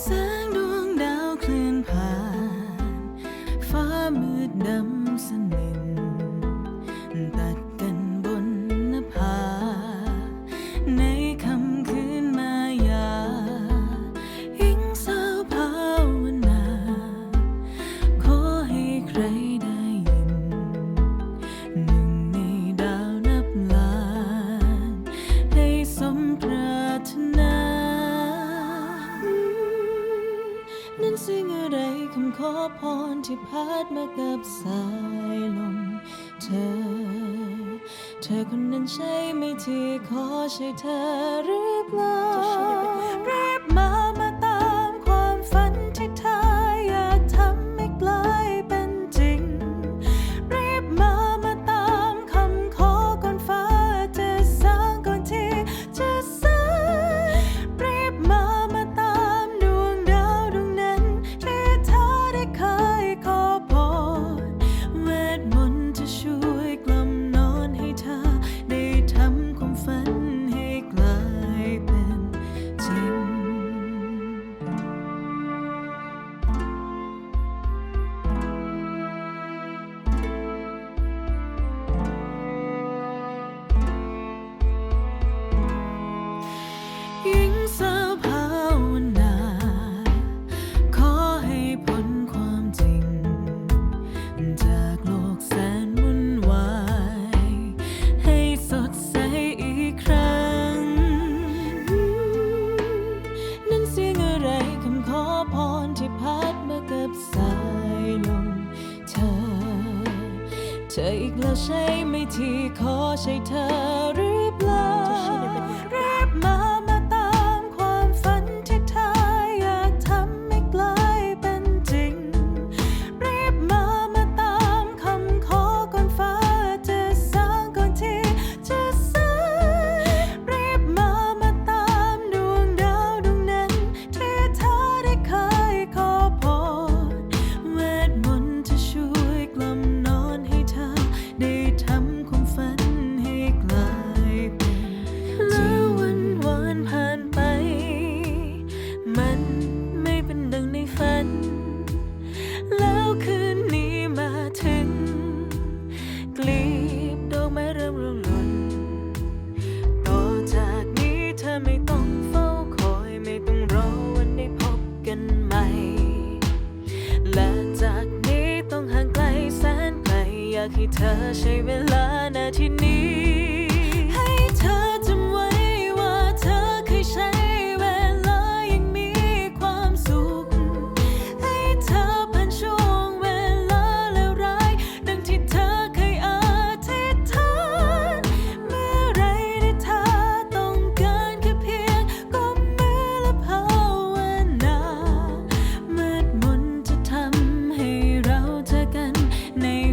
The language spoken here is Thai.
แสงดวงดาวเคลื่อนผ่าน ฟ้ามืดดำ นเสิ่งอะไรคำขอพรที่พัดมากับสายลมเธอ เธอคนนั้นใช่ไหมที่ขอใช่เธอหรือเปล่า กับสายลมเธอ เธออีกแล้วใช่ไหมที่ขอใช้เธอ ฝัน แล้วคืนนี้มาถึง กลีบดอกไม้เริ่มร่วงหล่นต่อจากนี้เธอไม่ต้องเฝ้าคอยไม่ต้องรอวันได้พบกันใหม่ และจากนี้ต้องห่างไกลแสนไกลอยากให้เธอใช้เวลานาทีนี้ name.